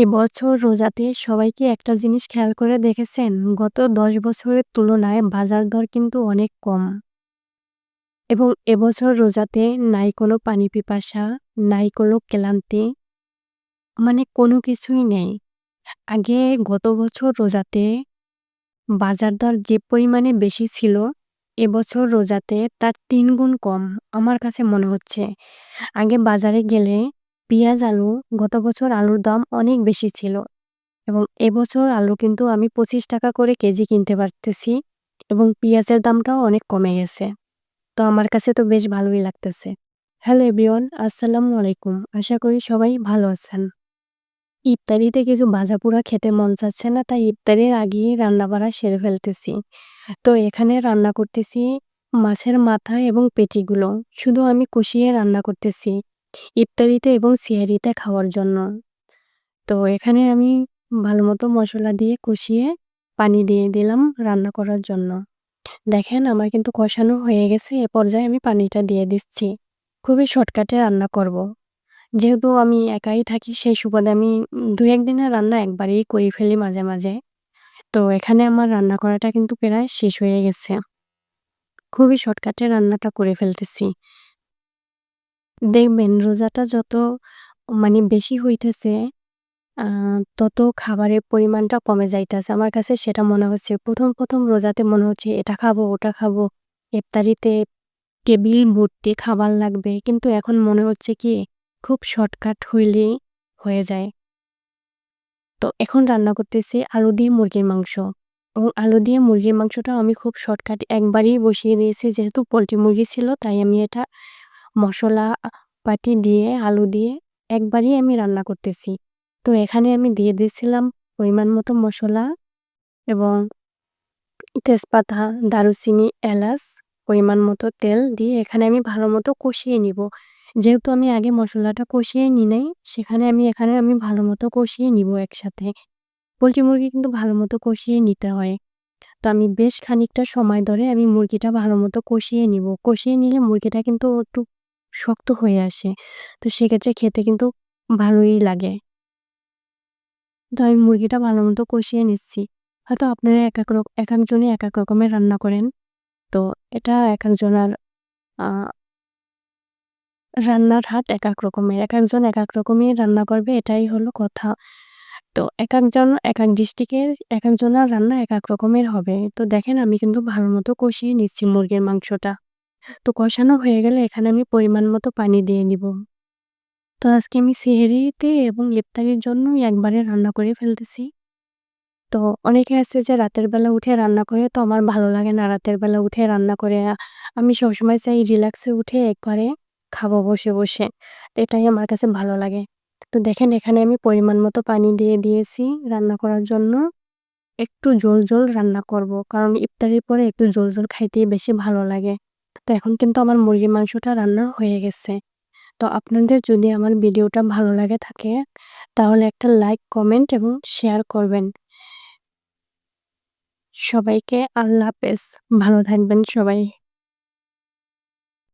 এবছর রোজাতে সবাই কি একটা জিনিস খেয়াল করে দেখেছেন? গত ১০ বছরের তুলনায় বাজার দর কিন্তু অনেক কম। এবং এবছর রোজাতে নাই কোনো পানি পিপাসা, নাই কোনো ক্লান্তি। মানে কোনো কিছুই নেই। আগে গত বছর রোজাতে বাজার দর যে পরিমাণে বেশি ছিল, এবছর রোজাতে তার তিন গুণ কম আমার কাছে মনে হচ্ছে। আগে বাজারে গেলে পেঁয়াজ, আলু গত বছর আলুর দাম অনেক বেশি ছিল। এবং এবছর আলু কিন্তু আমি পঁচিশ টাকা করে কেজি কিনতে পারতেছি এবং পেঁয়াজের দামটাও অনেক কমে গেছে। তো আমার কাছে তো বেশ ভালোই লাগতেছে। হ্যালো এভরিওয়ান আসসালামু আলাইকুম। আশা করি সবাই ভালো আছেন। ইফতারিতে কিছু ভাজা পোড়া খেতে মন চাচ্ছে না তাই ইফতারির আগেই রান্না বাড়া সেরে ফেলতেছি। তো এখানে রান্না করতেছি মাছের মাথা এবং পেটিগুলো। শুধু আমি কষিয়ে রান্না করতেছি। ইফতারিতে এবং সিয়ারিতে খাওয়ার জন্য। তো এখানে আমি ভালো মতো মশলা দিয়ে কষিয়ে পানি দিয়ে দিলাম রান্না করার জন্য। দেখেন আমার কিন্তু কষানো হয়ে গেছে, এ পর্যায়ে আমি পানিটা দিয়ে দিচ্ছি। খুবই শর্টকাটে রান্না করব। যেহেতু আমি একাই থাকি, সেই সুবাদে আমি দু একদিনের রান্না একবারেই করে ফেলি মাঝে মাঝে। তো এখানে আমার রান্না করাটা কিন্তু প্রায় শেষ হয়ে গেছে। খুবই শর্টকাটে রান্নাটা করে ফেলতেছি। দেখবেন রোজাটা যত মানে বেশি হইতেছে তত খাবারের পরিমাণটা কমে যাইতেছে। আমার কাছে সেটা মনে হচ্ছে। প্রথম প্রথম রোজাতে মনে হচ্ছে এটা খাব, ওটা খাব, ইফতারিতে টেবিল, ভর্তি, খাবার লাগবে। কিন্তু এখন মনে হচ্ছে কি, খুব শর্টকাট হইলেই হয়ে যায়। তো এখন রান্না করতেছি আলু দিয়ে মুরগির মাংস। এবং আলু দিয়ে মুরগির মাংসটা আমি খুব শর্টকাট একবারই বসিয়ে দিয়েছি। যেহেতু পোলট্রি মুরগি ছিল, তাই আমি এটা মশলা পাতি দিয়ে, আলু দিয়ে একবারই আমি রান্না করতেছি। তো এখানে আমি দিয়ে দিয়েছিলাম পরিমাণ মতো মশলা এবং তেজপাতা, দারুচিনি, এলাচ, পরিমাণ মতো তেল দিয়ে এখানে আমি ভালো মতো কষিয়ে নিব। যেহেতু আমি আগে মশলাটা কষিয়ে নি নাই, সেখানে আমি এখানে আমি ভালো মতো কষিয়ে নিব একসাথে। পোলট্রি মুরগি কিন্তু ভালো মতো কষিয়ে নিতে হয়। তো আমি বেশ খানিকটা সময় ধরে আমি মুরগিটা ভালো মতো কষিয়ে নিব। কষিয়ে নিলে মুরগিটা কিন্তু একটু শক্ত হয়ে আসে। তো সেক্ষেত্রে খেতে কিন্তু ভালোই লাগে। তো আমি মুরগিটা ভালো মতো কষিয়ে নিচ্ছি। হয়তো আপনারা এক এক এক একজনে এক এক রকমের রান্না করেন। তো এটা এক একজনের রান্নার হাত এক এক রকমের। এক একজন এক এক রকমের রান্না করবে, এটাই হলো কথা। তো এক একজন এক এক ডিস্ট্রিক্টের এক একজনের রান্না এক এক রকমের হবে। তো দেখেন আমি কিন্তু ভালো মতো কষিয়ে নিচ্ছি মুরগির মাংসটা। তো কষানো হয়ে গেলে এখানে আমি পরিমাণ মতো পানি দিয়ে দিব। তো আজকে আমি সেহরিতে এবং ইফতারির জন্য একবারে রান্না করে ফেলতেছি। তো অনেকে আছে যে রাতের বেলা উঠে রান্না করে, তো আমার ভালো লাগে না রাতের বেলা উঠে রান্না করে। আমি সবসময় চাই রিল্যাক্সে উঠে একবারে খাব বসে বসে। তো এটাই আমার কাছে ভালো লাগে। তো দেখেন এখানে আমি পরিমাণ মতো পানি দিয়ে দিয়েছি রান্না করার জন্য। একটু জল জল রান্না করব, কারণ ইফতারির পরে একটু জল জল খাইতেই বেশি ভালো লাগে। তো এখন কিন্তু আমার মুরগির মাংসটা রান্না হয়ে গেছে। তো আপনাদের যদি আমার ভিডিওটা ভালো লাগে থাকে, তাহলে একটা লাইক কমেন্ট এবং শেয়ার করবেন। সবাইকে আল্লাহ হাফেজ। ভালো থাকবেন সবাই।